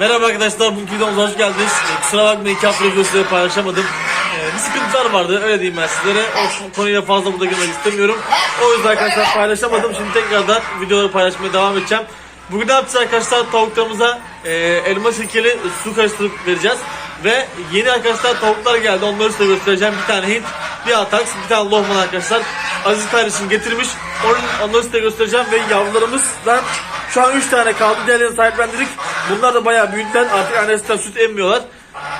Merhaba arkadaşlar, bugünkü videomuza hoş geldiniz. Ee, Kusura bakmayın iki hafta videosu paylaşamadım. Ee, bir sıkıntılar vardı, öyle diyeyim ben sizlere. O konuyla fazla burada girmek istemiyorum. O yüzden arkadaşlar paylaşamadım. Şimdi tekrardan videoları paylaşmaya devam edeceğim. Bugün ne yapacağız arkadaşlar? Tavuklarımıza e, elma sirkeli su karıştırıp vereceğiz. Ve yeni arkadaşlar tavuklar geldi. Onları size göstereceğim. Bir tane Hint, bir Atax, bir tane Lohman arkadaşlar. Aziz kardeşim getirmiş. Onları size göstereceğim ve yavrularımızdan şu an 3 tane kaldı. Diğerlerini sahiplendirdik. Bunlar da bayağı büyüdüler. Artık annesinden süt emmiyorlar.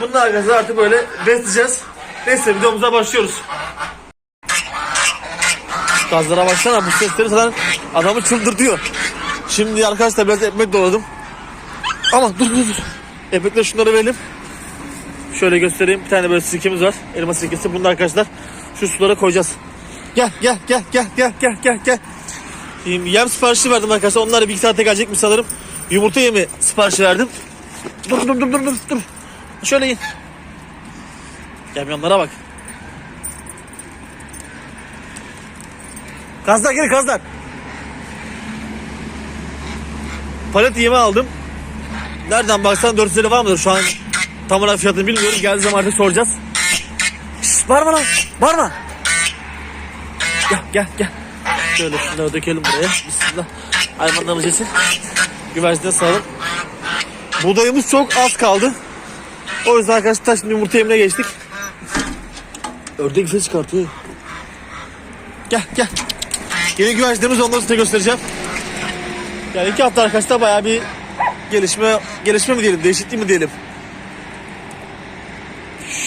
Bunlar arkadaşlar artık böyle besleyeceğiz. Neyse videomuza başlıyoruz. Gazlara baksana bu sesleri falan adamı çıldırtıyor. Şimdi arkadaşlar biraz ekmek doğradım. Ama dur dur dur. Ekmekle şunları verelim. Şöyle göstereyim. Bir tane böyle sirkemiz var. Elma sirkesi. Bunu da arkadaşlar şu sulara koyacağız. Gel gel gel gel gel gel gel gel. Yem siparişi verdim arkadaşlar. Onlar bir iki saate gelecekmiş sanırım. Yumurta yemi siparişi verdim. Dur dur dur dur dur dur. Şöyle in. Kamyonlara bak. Gazlar gel gazlar. Palet yemi aldım. Nereden baksan 400 lira var mıdır şu an? Tam olarak fiyatını bilmiyorum. Geldiği zaman artık soracağız. Şşş, bağırma lan. Bağırma. Gel gel gel. Şöyle şunları dökelim buraya. Bismillah. Hayvanlarımız yesin. Güvercine sağlık. Buğdayımız çok az kaldı. O yüzden arkadaşlar şimdi yumurta yemine geçtik. Ördek ses çıkartıyor. Gel gel. Yeni güvercinlerimiz onları size göstereceğim. Yani iki hafta arkadaşlar bayağı bir gelişme gelişme mi diyelim, değişiklik mi diyelim.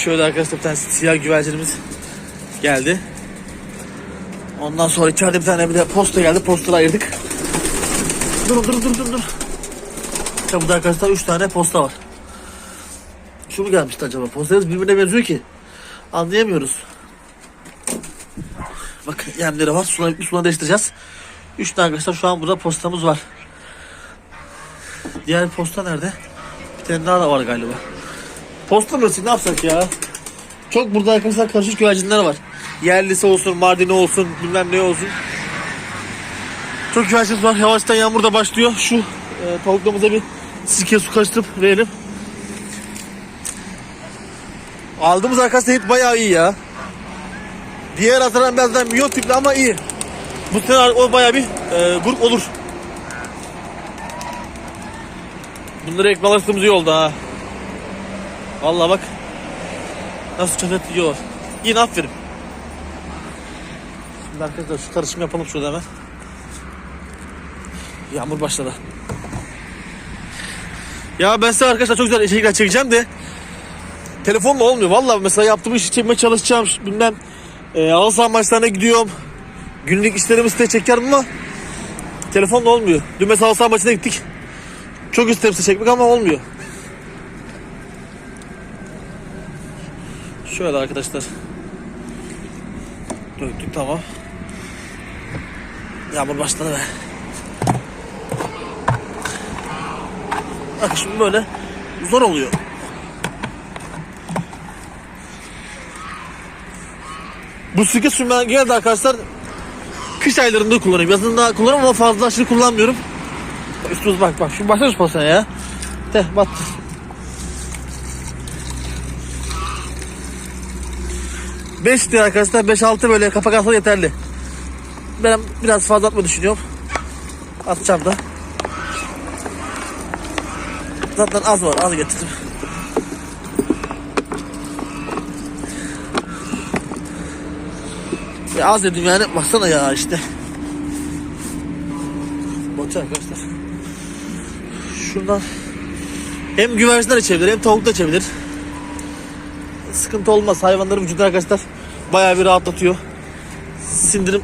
Şöyle arkadaşlar bir tane siyah güvercinimiz geldi. Ondan sonra içeride bir tane bir de posta geldi. Postaları ayırdık. Dur dur dur dur dur. Ya burada arkadaşlar 3 tane posta var. Şu mu gelmişti acaba? Postalarımız birbirine benziyor ki. Anlayamıyoruz. Bak yemleri var. Suları, suları değiştireceğiz. 3 tane arkadaşlar şu an burada postamız var. Diğer posta nerede? Bir tane daha da var galiba. Posta mı ne yapsak ya? Çok burada arkadaşlar karışık güvercinler var. Yerlisi olsun, Mardini olsun, bilmem ne olsun. Çok güvercin var. Yavaştan yağmur da başlıyor. Şu e, tavuklarımıza bir sirke su karıştırıp verelim. Aldığımız arkadaşlar hep bayağı iyi ya. Diğer atılan birazdan milyon tipli ama iyi. Bu sene o bayağı bir e, grup olur. Bunları ekmek alıştığımız iyi oldu ha. Vallahi bak. Nasıl çöpet yiyorlar. Yine aferin. Şimdi arkadaşlar şu karışımı yapalım şurada hemen. Yağmur başladı. Ya ben size arkadaşlar çok güzel içerikler çekeceğim de telefonla olmuyor. Vallahi mesela yaptığım işi çekmeye çalışacağım. Bilmem e, halı saha maçlarına gidiyorum. Günlük işlerimi size çekerim ama telefonla olmuyor. Dün mesela halı saha maçına gittik. Çok isterim size çekmek ama olmuyor. Şöyle arkadaşlar. Döktük tamam. Yağmur başladı be. Bak şimdi böyle zor oluyor. Bu suyu ben genelde arkadaşlar kış aylarında kullanıyorum. Yazında kullanıyorum ama fazla aşırı kullanmıyorum. Üstümüz bak bak. Şu başla şu ya. De battı. Beş diyor arkadaşlar. Beş altı böyle kapak atsa yeterli. Ben biraz fazla atma düşünüyorum. Atacağım da. Zaten az var. Az getirdim. Ya az dedim yani. Baksana ya işte. Batı arkadaşlar. Şuradan hem güvercinler içebilir hem tavuk da içebilir. Sıkıntı olmaz. Hayvanların vücudu arkadaşlar bayağı bir rahatlatıyor. Sindirim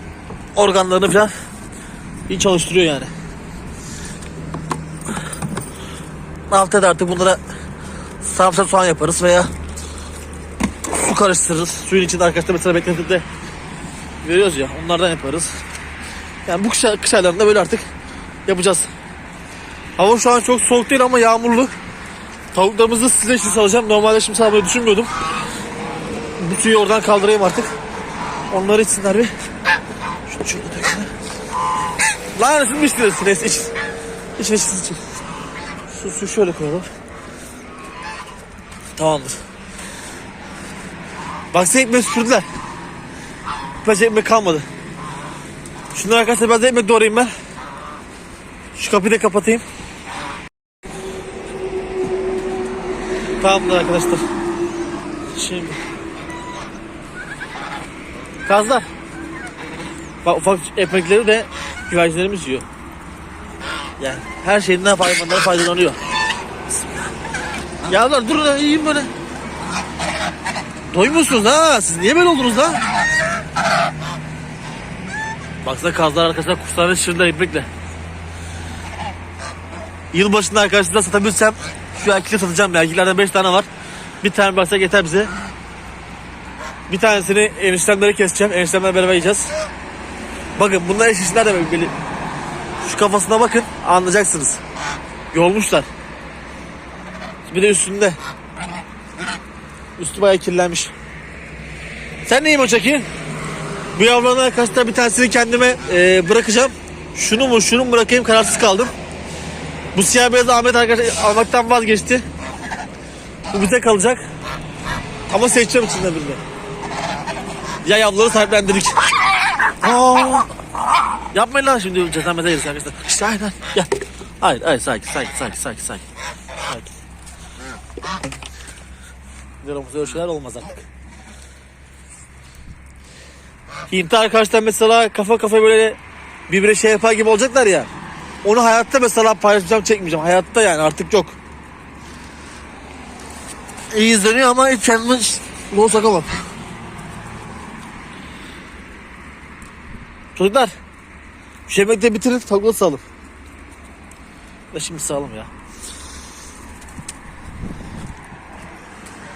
organlarını falan iyi çalıştırıyor yani. Haftada artık bunlara sarımsak soğan yaparız veya su karıştırırız. Suyun içinde arkadaşlar mesela bekletip de veriyoruz ya onlardan yaparız. Yani bu kış, kış aylarında böyle artık yapacağız. Hava şu an çok soğuk değil ama yağmurlu. Tavuklarımızı size için salacağım. Normalde şimdi salmayı düşünmüyordum. Bu suyu oradan kaldırayım artık. Onları içsinler bir. Şunu şöyle dökelim. Lan ısınmış diyorsun. Neyse iç. İç iç iç. Suyu şöyle koyalım. Tamamdır. Baksana ekmeği süpürdüler. Başka ekmek kalmadı. Şunları arkadaşlar ben de ekmek doğrayayım ben. Şu kapıyı da kapatayım. Tamamdır arkadaşlar. Şimdi. Kazlar. Bak ufak ekmekleri de güvercinlerimiz yiyor. Yani her şeyinden hayvanlar faydalanıyor. Yavrular durun lan yiyin böyle. Doymuyorsunuz ha. Siz niye böyle oldunuz ha? Baksana kazlar arkadaşlar kuşlar şırınlar ekmekle. Yılbaşında arkadaşlar satabilsem şu erkekleri satacağım. Erkeklerden 5 tane var. Bir tane baksak yeter bize. Bir tanesini eniştemlere keseceğim. Eniştemlerle beraber yiyeceğiz. Bakın bunlar eşitler de böyle. Şu kafasına bakın anlayacaksınız. Yolmuşlar. Bir de üstünde. Üstü bayağı kirlenmiş. Sen neyim o Çaki? Bu yavruların arkadaşlar bir tanesini kendime e, bırakacağım. Şunu mu şunu mu bırakayım kararsız kaldım. Bu siyah beyaz Ahmet arkadaşlar almaktan vazgeçti. Bu bize kalacak. Ama seçeceğim içinden birini. Ya yavruları sahiplendirdik. Aa, yapmayın lan şimdi cesamete yeriz arkadaşlar. İşte hayır hayır gel. Hayır hayır sakin sakin sakin sakin sakin. Sakin. Videomuzda öyle şeyler olmaz artık. Hintli arkadaşlar mesela kafa kafa böyle birbirine şey yapar gibi olacaklar ya. Onu hayatta mesela paylaşacağım çekmeyeceğim. Hayatta yani artık yok. İyi izleniyor ama hiç kendime bunu sakamam. Çocuklar. Yemekleri de bitirin tavukları sağalım. Ya şimdi sağalım ya.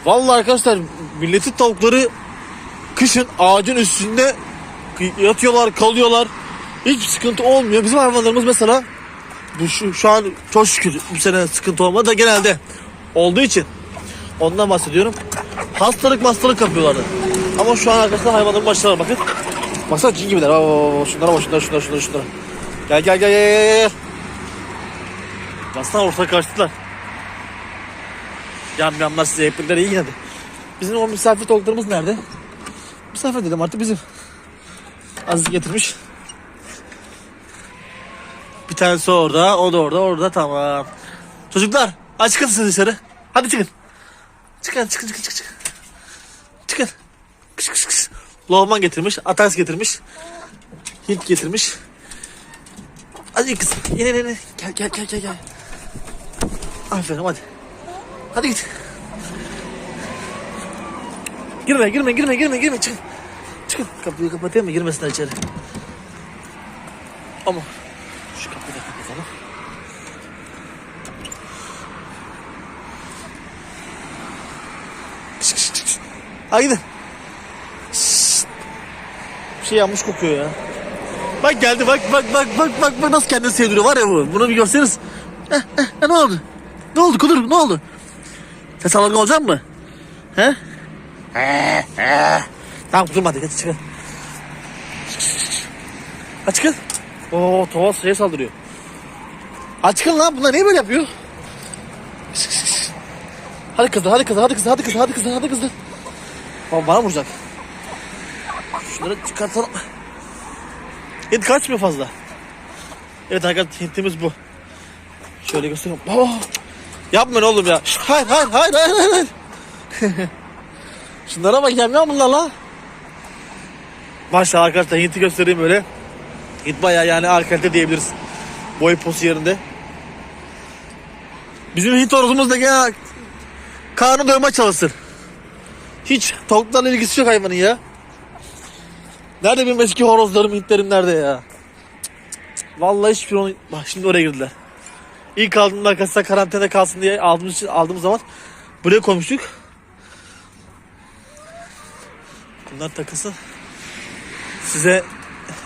Vallahi arkadaşlar milletin tavukları kışın ağacın üstünde yatıyorlar, kalıyorlar. Hiç sıkıntı olmuyor. Bizim hayvanlarımız mesela bu şu, şu an çok şükür bu sene sıkıntı olmadı da genelde olduğu için ondan bahsediyorum. Hastalık hastalık kapıyorlardı. Ama şu an arkadaşlar hayvanların başları bakın. Baksana cin gibiler. Bak. Şunlara bak şunlara şunlara şunlara şunlara. Gel gel gel gel gel. Baksana ortaya kaçtılar. Yam yamlar size hep iyi yine de. Bizim o misafir tavuklarımız nerede? Misafir dedim artık bizim. Aziz getirmiş. Bir tanesi orada, o da orada, orada tamam. Çocuklar, hadi çıkın siz dışarı. Hadi. Çıkın, çıkın, çıkın, çıkın. Çıkın. çıkın. Kış, kış, kış. Lohman getirmiş, Atars getirmiş. Hint getirmiş. Hadi kız, yine yine. Gel, gel, gel, gel, gel. Aferin hadi. Hadi git. Girme, girme, girme, girme, girme. Çıkın. Çıkın. Kapıyı kapatayım mı? Girmesinler içeri. Ama şu kapıyı da kapatalım. Hadi gidin. Şşş. Bir şey yanmış kokuyor ya. Bak geldi bak bak bak bak bak bak nasıl kendini sevdiriyor var ya bu. Bunu bir görseniz. Eh, eh, eh, ne oldu? Ne oldu kudur ne oldu? Ses alırken olacak mı? He? He, he. Tamam durma hadi hadi çıkın. Hadi çıkın. Oo Tova şeye saldırıyor. Hadi çıkın lan bunlar niye böyle yapıyor? Hadi kızlar hadi kızlar hadi kızlar hadi kızlar hadi kızlar hadi kızlar. Bana vuracak. Şunları çıkartalım. Hint kaçmıyor fazla. Evet arkadaşlar hintimiz bu. Şöyle göstereyim. Baba. Yapmayın oğlum ya. Hayır hayır hayır hayır hayır. Şunlara bak gelmiyor bunlar la. Maşallah arkadaşlar Hint'i göstereyim böyle. Hint bayağı yani arkalite diyebiliriz. Boy posu yerinde. Bizim Hint horozumuz da gene karnı doyma çalışsın. Hiç tavuklarla ilgisi yok hayvanın ya. Nerede benim eski horozlarım, Hintlerim nerede ya? Vallahi hiçbir onu... Bak şimdi oraya girdiler. İlk aldığımda arkadaşlar karantinada kalsın diye aldığımız için aldığımız zaman buraya koymuştuk. Bunlar takılsın. Size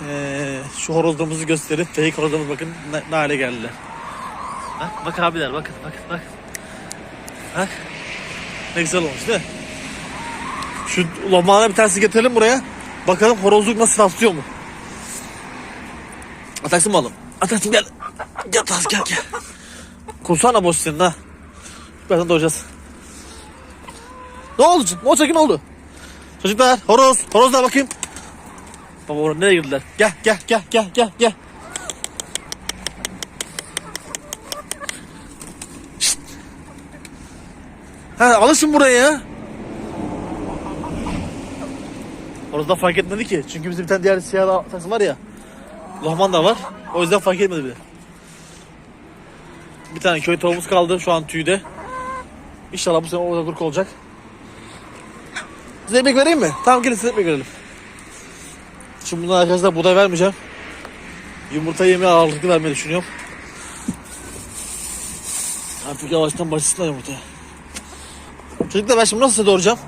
eee, şu horozlarımızı gösterip fake horozlarımız bakın ne, ne hale geldiler. Bak, bak abiler bakın bakın bak. Bak. Ne güzel olmuş değil mi? Şu lomağına bir tanesi getirelim buraya. Bakalım horozluk nasıl taslıyor mu? Ataksın mı oğlum? Ataksın gel. Gel tas gel gel. Kursana boş senin ha. Birazdan doğacağız. Ne oldu? Ne olacak ne oldu? Çocuklar horoz. Horozlar bakayım. Baba oraya nereye girdiler? Gel gel gel gel gel gel. Ha alışın buraya ya. Horoz da fark etmedi ki. Çünkü bizim bir tane diğer siyah takım var ya. Lohman da var. O yüzden fark etmedi bile. Bir tane köy tavuğumuz kaldı şu an tüyde. İnşallah bu sene orada kurk olacak. Size ekmek vereyim mi? Tamam gelin size ekmek verelim. Şimdi bundan arkadaşlar buğday vermeyeceğim. Yumurta yemeye ağırlıklı vermeyi düşünüyorum. Artık yavaştan başlasınlar yumurtaya. Çocuklar ben şimdi nasıl size doğuracağım?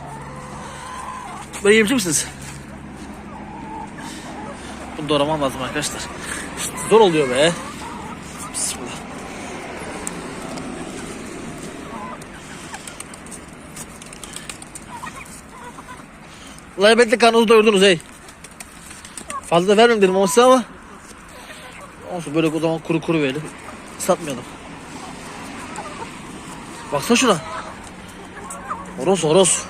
Ben yiyebilecek misiniz? Bunu doğramam lazım arkadaşlar. Zor oluyor be. Bismillah. Ulan elbette karnınızı doyurdunuz hey. Fazla vermem dedim ama size ama. Olsun böyle o zaman kuru kuru verelim. Satmayalım. Baksana şuna. Horoz horoz.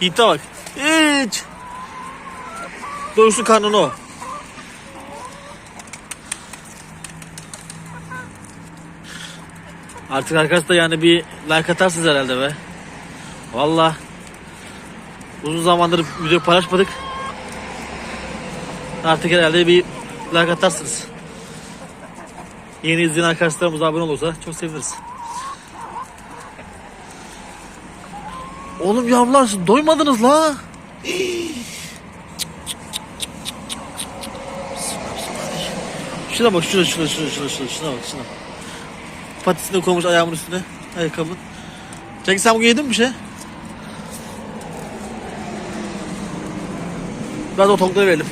Yiğit'e bak. Hiç. Doyursun karnını o. Artık arkadaşlar yani bir like atarsınız herhalde be. Valla. Uzun zamandır video paylaşmadık. Artık herhalde bir like atarsınız. Yeni izleyen arkadaşlarımız abone olursa çok seviniriz. Oğlum yavrular doymadınız la. Şuna bak şuna şuna şuna şuna şuna şuna bak şuna. Patisini koymuş ayağımın üstüne. Ayakkabı. Cengiz sen bugün yedin mi bir şey? Biraz o tavukları verelim.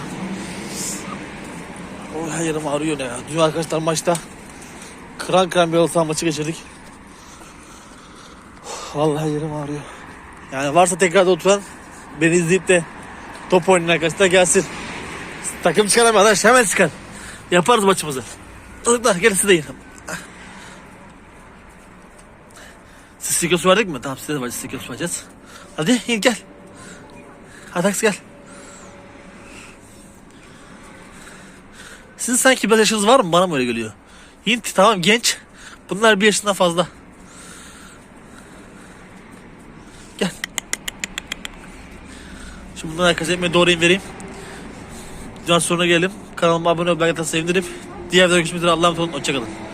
Oh, her yerim ağrıyor ne ya. Dün arkadaşlar maçta kıran kıran bir halı maçı geçirdik. Vallahi her yerim ağrıyor. Yani varsa tekrarda oturan beni izleyip de top oynayan arkadaşlar gelsin. Takım çıkaramıyor arkadaş hemen çıkar. Yaparız maçımızı. Çocuklar gelin siz de yiyin. Siz sirke su verdik mi? Tamam size de var sirke su vereceğiz. Hadi yiyin gel. Aks gel. Sizin sanki biraz yaşınız var mı? Bana mı öyle geliyor? Hint tamam genç. Bunlar bir yaşından fazla. Gel. Şimdi bundan herkese ekmeği doğrayayım vereyim. Can sonra gelelim. Kanalıma abone ol, belki de sevinirim. Diğer videoda görüşmek üzere. Allah'a emanet olun. Hoşçakalın.